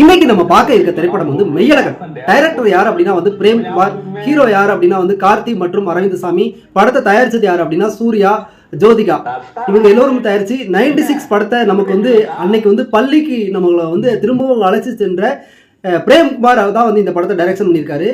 இன்னைக்கு நம்ம பார்க்க இருக்க திரைப்படம் வந்து மெய்யழகன் டைரக்டர் யார் அப்படின்னா வந்து பிரேம்குமார் ஹீரோ யார் அப்படின்னா வந்து கார்த்தி மற்றும் அரவிந்தசாமி படத்தை தயாரிச்சது யார் அப்படின்னா சூர்யா ஜோதிகா. இவங்க எல்லோரும் தயாரிச்சு நைன்டி சிக்ஸ் படத்தை நமக்கு வந்து அன்னைக்கு வந்து பள்ளிக்கு நம்மளை வந்து திரும்பவும் அழைச்சி சென்ற பிரேம்குமார் தான் வந்து இந்த படத்தை டைரக்ஷன் பண்ணியிருக்காரு.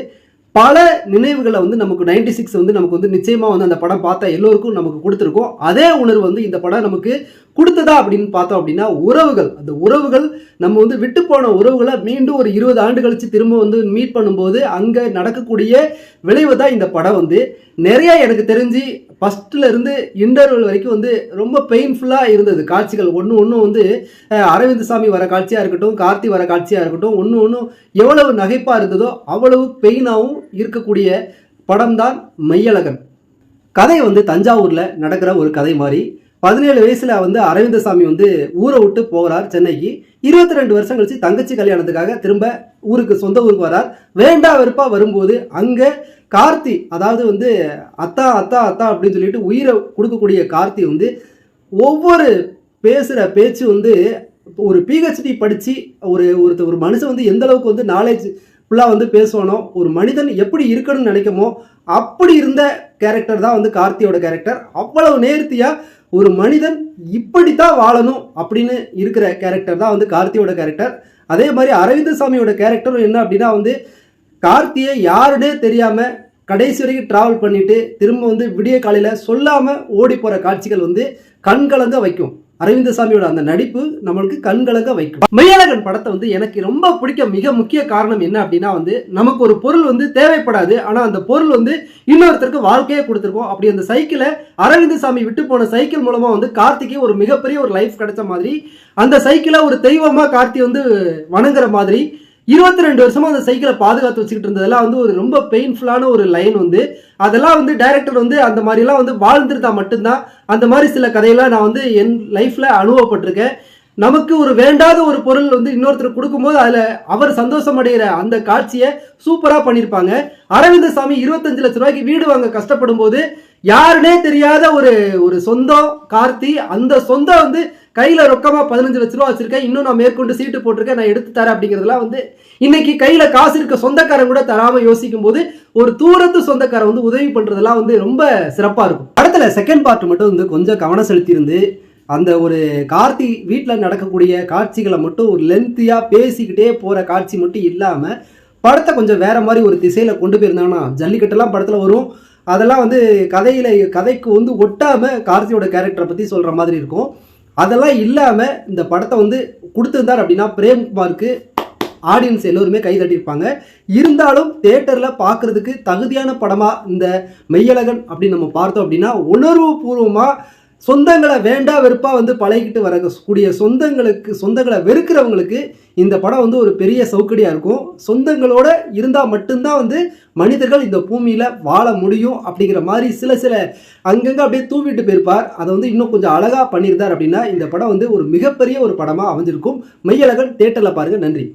பல நினைவுகளை வந்து நமக்கு நைன்டி சிக்ஸ் வந்து நமக்கு வந்து நிச்சயமாக வந்து அந்த படம் பார்த்த எல்லோருக்கும் நமக்கு கொடுத்துருக்கோம். அதே உணர்வு வந்து இந்த படம் நமக்கு கொடுத்ததா அப்படின்னு பார்த்தோம் அப்படின்னா உறவுகள். அந்த உறவுகள் நம்ம வந்து விட்டு போன உறவுகளை மீண்டும் ஒரு இருபது ஆண்டு கழிச்சு திரும்ப வந்து மீட் பண்ணும்போது அங்கே நடக்கக்கூடிய விளைவு தான் இந்த படம் வந்து. நிறைய எனக்கு தெரிஞ்சு ஃபஸ்ட்டுலேருந்து இன்டர்வல் வரைக்கும் வந்து ரொம்ப பெயின்ஃபுல்லாக இருந்தது. காட்சிகள் ஒன்று ஒன்றும் வந்து அரவிந்த் சாமி வர காட்சியாக இருக்கட்டும் கார்த்தி வர காட்சியாக இருக்கட்டும் ஒன்று ஒன்றும் எவ்வளவு நகைப்பாக இருந்ததோ அவ்வளவு பெயினாகவும் இருக்கக்கூடிய படம் தான் மையழகன். கதை வந்து தஞ்சாவூரில் நடக்கிற ஒரு கதை மாதிரி பதினேழு வயசுல வந்து அரவிந்தசாமி வந்து ஊரை விட்டு போகிறார் சென்னைக்கு. இருபத்தி ரெண்டு வருஷம் கழிச்சு தங்கச்சி கல்யாணத்துக்காக திரும்ப ஊருக்கு சொந்த ஊருக்கு வரார் வேண்டா வெறுப்பா வரும்போது அங்க கார்த்தி அதாவது வந்து அத்தா அத்தா அத்தா அப்படின்னு சொல்லிட்டு உயிரை கொடுக்கக்கூடிய கார்த்தி வந்து ஒவ்வொரு பேசுகிற பேச்சு வந்து ஒரு பிஹெச்டி படித்து ஒரு ஒருத்தர் ஒரு மனுஷன் வந்து எந்த அளவுக்கு வந்து நாலேஜ் ஃபுல்லாக வந்து பேசுவானோ ஒரு மனிதன் எப்படி இருக்கணும்னு நினைக்கமோ அப்படி இருந்த கேரக்டர் தான் வந்து கார்த்தியோட கேரக்டர் அவ்வளவு நேர்த்தியாக ஒரு மனிதன் இப்படித்தான் வாழணும் அப்படின்னு இருக்கிற கேரக்டர் தான் வந்து கார்த்தியோட கேரக்டர் அதே மாதிரி அரவிந்தசாமியோட கேரக்டரும் என்ன அப்படின்னா வந்து கார்த்தியை யாருன்னே தெரியாமல் கடைசி வரைக்கும் டிராவல் பண்ணிட்டு திரும்ப வந்து விடிய காலையில் சொல்லாமல் ஓடி போகிற காட்சிகள் வந்து கண்கலங்க வைக்கும். அரவிந்தசாமியோட அந்த நடிப்பு நம்மளுக்கு கண்கலங்க வைக்கும். மெய்யழகன் படத்தை வந்து எனக்கு ரொம்ப பிடிக்க மிக முக்கிய காரணம் என்ன அப்படின்னா வந்து நமக்கு ஒரு பொருள் வந்து தேவைப்படாது. ஆனால் அந்த பொருள் வந்து இன்னொருத்தருக்கு வாழ்க்கையே கொடுத்துருக்கோம். அப்படி அந்த சைக்கிளை அரவிந்தசாமி விட்டு போன சைக்கிள் மூலமாக வந்து கார்த்திக்கே ஒரு மிகப்பெரிய ஒரு லைஃப் கிடைச்ச மாதிரி அந்த சைக்கிளை ஒரு தெய்வமாக கார்த்தி வந்து வணங்குற மாதிரி இருபத்தி ரெண்டு வருஷமா அந்த சைக்கிளை பாதுகாத்து வச்சுக்கிட்டு இருந்ததெல்லாம் வந்து ஒரு ரொம்ப பெயின்ஃபுல்லான ஒரு லைன் வந்து. அதெல்லாம் வந்து டைரக்டர் வந்து அந்த மாதிரிலாம் வந்து வாழ்ந்துருந்தா மட்டும்தான். அந்த மாதிரி சில கதையெல்லாம் நான் வந்து என் லைஃப்ல அனுபவப்பட்டிருக்கேன். நமக்கு ஒரு வேண்டாத ஒரு பொருள் வந்து இன்னொருத்தர் கொடுக்கும்போது அதில் அவர் சந்தோஷம் அடைகிற அந்த காட்சியை சூப்பராக பண்ணியிருப்பாங்க. அரவிந்த சாமி இருபத்தஞ்சு லட்ச ரூபாய்க்கு வீடு வாங்க கஷ்டப்படும் போது யாருனே தெரியாத ஒரு ஒரு சொந்தம் கார்த்தி அந்த சொந்தம் வந்து கையில் ரொக்கமாக பதினஞ்சு லட்ச ரூபா வச்சிருக்கேன். இன்னும் நான் மேற்கொண்டு சீட்டு போட்டிருக்கேன் நான் எடுத்து தரேன் அப்படிங்கிறதுலாம் வந்து இன்னைக்கு கையில் காசு இருக்க சொந்தக்காரன் கூட தராமல் யோசிக்கும் போது ஒரு தூரத்து சொந்தக்காரன் வந்து உதவி பண்ணுறதெல்லாம் வந்து ரொம்ப சிறப்பாக இருக்கும். படத்தில் செகண்ட் பார்ட் மட்டும் வந்து கொஞ்சம் கவனம் செலுத்தியிருந்து அந்த ஒரு கார்த்தி வீட்டில் நடக்கக்கூடிய காட்சிகளை மட்டும் ஒரு லென்த்தியாக பேசிக்கிட்டே போகிற காட்சி மட்டும் இல்லாமல் படத்தை கொஞ்சம் வேற மாதிரி ஒரு திசையில் கொண்டு போயிருந்தாங்கன்னா ஜல்லிக்கட்டெல்லாம் படத்தில் வரும். அதெல்லாம் வந்து கதையில் கதைக்கு வந்து ஒட்டாமல் கார்த்தியோட கேரக்டரை பற்றி சொல்கிற மாதிரி இருக்கும். அதெல்லாம் இல்லாமல் இந்த படத்தை வந்து கொடுத்துருந்தார் அப்படின்னா பிரேம்குமாருக்கு ஆடியன்ஸ் எல்லோருமே கைதட்டியிருப்பாங்க இருந்தாலும் தேட்டரில் பார்க்குறதுக்கு தகுதியான படமாக இந்த மெய்யழகன் அப்படின்னு நம்ம பார்த்தோம் அப்படின்னா உணர்வு பூர்வமாக சொந்தங்களை வேண்டா வெறுப்பா வந்து பழகிட்டு வரக்கூடிய சொந்தங்களுக்கு சொந்தங்களை வெறுக்கிறவங்களுக்கு இந்த படம் வந்து ஒரு பெரிய சௌக்கடியாக இருக்கும். சொந்தங்களோட இருந்தால் மட்டும்தான் வந்து மனிதர்கள் இந்த பூமியில் வாழ முடியும் அப்படிங்கிற மாதிரி சில சில அங்கங்கே அப்படியே தூவிட்டு போயிருப்பார். அதை வந்து இன்னும் கொஞ்சம் அழகாக பண்ணியிருந்தார் அப்படின்னா இந்த படம் வந்து ஒரு மிகப்பெரிய ஒரு படமாக அமைஞ்சிருக்கும். மெய்யழகன் தேட்டரில் பாருங்கள் நன்றி.